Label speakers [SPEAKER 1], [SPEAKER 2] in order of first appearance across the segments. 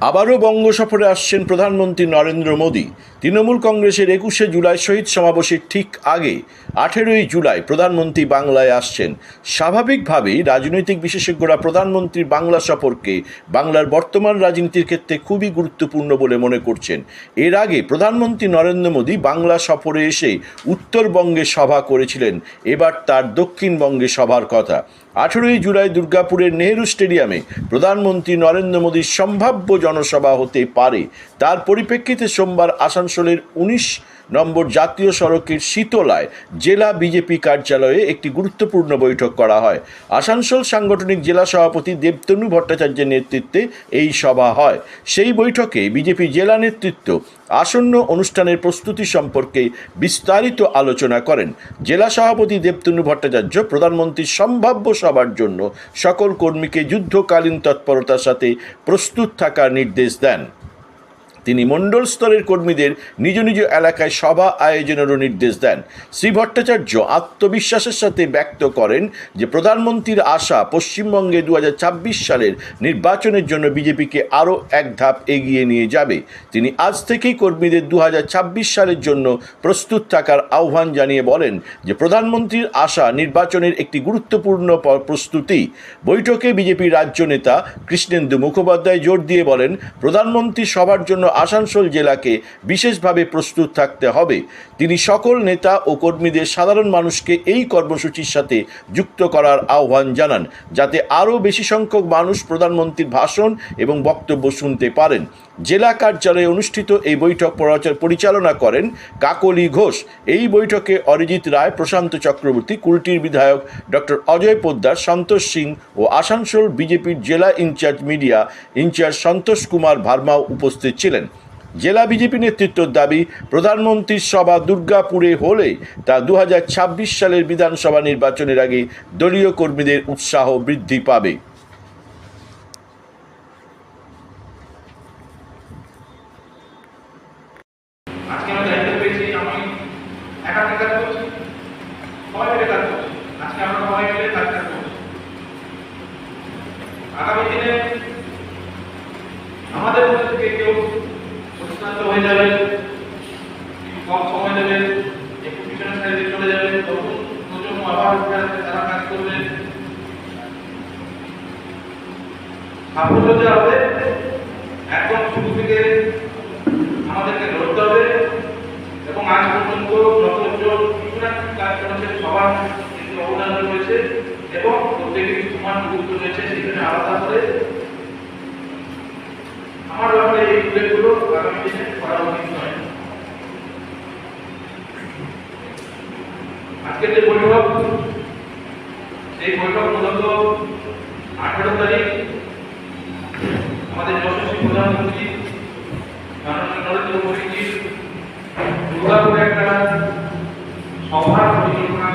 [SPEAKER 1] আবারও বঙ্গ সফরে আসছেন প্রধানমন্ত্রী নরেন্দ্র মোদী। তৃণমূল কংগ্রেসের একুশে জুলাই শহীদ সমাবেশের ঠিক আগে আঠেরোই জুলাই প্রধানমন্ত্রী বাংলায় আসছেন। স্বাভাবিকভাবেই রাজনৈতিক বিশেষজ্ঞরা প্রধানমন্ত্রীর বাংলা সফরকে বাংলার বর্তমান রাজনীতির ক্ষেত্রে খুবই গুরুত্বপূর্ণ বলে মনে করছেন। এর আগে প্রধানমন্ত্রী নরেন্দ্র মোদী বাংলা সফরে এসে উত্তরবঙ্গে সভা করেছিলেন। এবার তার দক্ষিণবঙ্গে সভার কথা। আঠেরোই জুলাই দুর্গাপুরের নেহেরু স্টেডিয়ামে প্রধানমন্ত্রী নরেন্দ্র মোদীর সম্ভাব্য জনসভা হতে পারে। তার পরিপ্রেক্ষিতে সোমবার আসানসোলের উনিশ নম্বর জাতীয় সড়কের শীতলায় জেলা বিজেপি কার্যালয়ে একটি গুরুত্বপূর্ণ বৈঠক করা হয়। আসানসোল সাংগঠনিক জেলা সভাপতি দেবতনু ভট্টাচার্যের নেতৃত্বে এই সভা হয়। সেই বৈঠকে বিজেপি জেলা নেতৃত্ব আসন্ন অনুষ্ঠানের প্রস্তুতি সম্পর্কে বিস্তারিত আলোচনা করেন। জেলা সভাপতি দেবতনু ভট্টাচার্য প্রধানমন্ত্রীর সম্ভাব্য সভার জন্য সকল কর্মীকে যুদ্ধকালীন তৎপরতার সাথে প্রস্তুত থাকার নির্দেশ দেন তিনি মণ্ডল স্তরের কর্মীদের নিজ নিজ এলাকায় সভা আয়োজনেরও নির্দেশ দেন। শ্রী ভট্টাচার্য আত্মবিশ্বাসের সাথে ব্যক্ত করেন যে প্রধানমন্ত্রীর আশা পশ্চিমবঙ্গে দু হাজার ছাব্বিশ সালের নির্বাচনের জন্য বিজেপিকে আরও এক ধাপ এগিয়ে নিয়ে যাবে। তিনি আজ থেকেই কর্মীদের দু হাজার ছাব্বিশ সালের জন্য প্রস্তুত থাকার আহ্বান জানিয়ে বলেন যে প্রধানমন্ত্রীর আশা নির্বাচনের একটি গুরুত্বপূর্ণ প্রস্তুতি। বৈঠকে বিজেপি রাজ্য নেতা কৃষ্ণেন্দু মুখোপাধ্যায় জোর দিয়ে বলেন, প্রধানমন্ত্রী সবার জন্য আসানসোল জেলাকে বিশেষভাবে প্রস্তুত থাকতে হবে। তিনি সকল নেতা ও কর্মীদের সাধারণ মানুষকে এই কর্মসূচির সাথে যুক্ত করার আহ্বান জানান, যাতে আরও বেশি সংখ্যক মানুষ প্রধানমন্ত্রীর ভাষণ এবং বক্তব্য শুনতে পারেন। জেলা কার্যালয়ে অনুষ্ঠিত এই বৈঠক পরিচালনা করেন কাকলি ঘোষ। এই বৈঠকে অরিজিৎ রায়, প্রশান্ত চক্রবর্তী, কুলটির বিধায়ক ডক্টর অজয় পোদ্দার, সন্তোষ সিং ও আসানসোল বিজেপির জেলা in charge media in charge Santosh Kumar ভার্মাও উপস্থিত ছিলেন। জেলা বিজেপি নেতৃত্বের দাবি প্রধানমন্ত্রীর সভা দুর্গাপুরে হলে তা দু হাজার ছাব্বিশ সালের বিধানসভা নির্বাচনের আগে দলীয় কর্মীদের উৎসাহ বৃদ্ধি পাবে।
[SPEAKER 2] আগামী দিনে আমাদের মধ্যে কেউ প্রশ্নান্ত হয়ে যাবে, কম সময় সাইডে চলে যাবে, তখন আবার তারা কাজ করবে। সাফল্য হবে একদম শুরু থেকে আমাদেরকে ধরতে হবে এবং আজ পর্যন্ত যতজন কাজ করেছেন, সবার কিন্তু অবদান রয়েছে এবং প্রত্যেকেরই সমান গুরুত্ব রয়েছে, সেখানে আলাদা করে উল্লেখগুলো আগামী দিনে করা উচিত নয় আজকের যে বৈঠক, সেই বৈঠক মূলত আঠেরো তারিখ আমাদের যশস্বী প্রধানমন্ত্রী মাননীয় নরেন্দ্র মোদীজির দুর্গাপুরে একটা সভার পরিকল্পনা।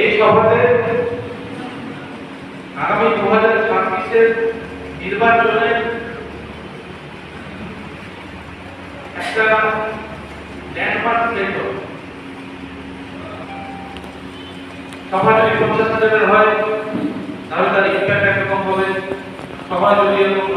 [SPEAKER 2] এই সভাতে আগামী দু হাজার ছাব্বিশের নির্বাচনে একটা ল্যান্ডমার্ক তৈরি সভা যদি পঞ্চাশ হাজারের হয়, তাহলে তার ইম্প্যাক্ট একরকম হবে। সভা যদি